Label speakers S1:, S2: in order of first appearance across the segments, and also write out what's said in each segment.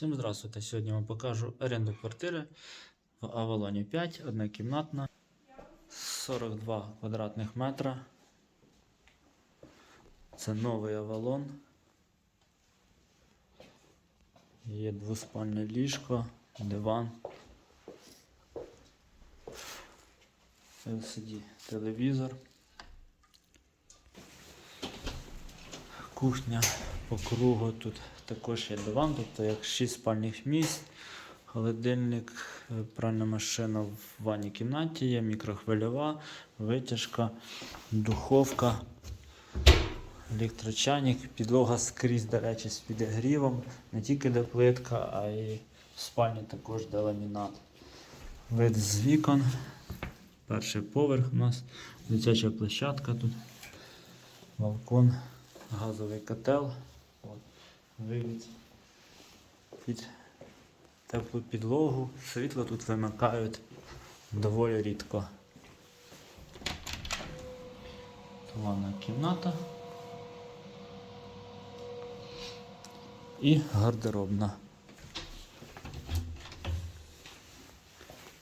S1: Всім здравствуйте! Сьогодні вам покажу оренду квартири в Авалоні 5, однокімнатна, 42 квадратних метра. Це новий Авалон. Є двоспальне ліжко, диван. LCD телевізор. Кухня по кругу тут також є диван, тобто як 6 спальних місць, холодильник, е, пральна машина в ванній кімнаті є, мікрохвильова, витяжка, духовка, електрочайник, підлога скрізь, до речі, з підігрівом, не тільки де плитка, а й в спальні також де ламінат. Вид з вікон. Перший поверх у нас, дитяча площадка тут, балкон, газовий котел. Вивід під теплу підлогу. Світло тут вимикають доволі рідко. Ванна кімната. І гардеробна.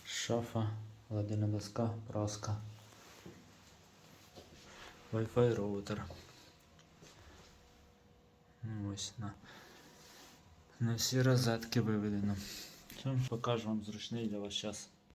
S1: Шафа, гладильна доска, праска. Wi-Fi роутер. Ось на, на всі розетки виведено. Покажу вам зручний для вас час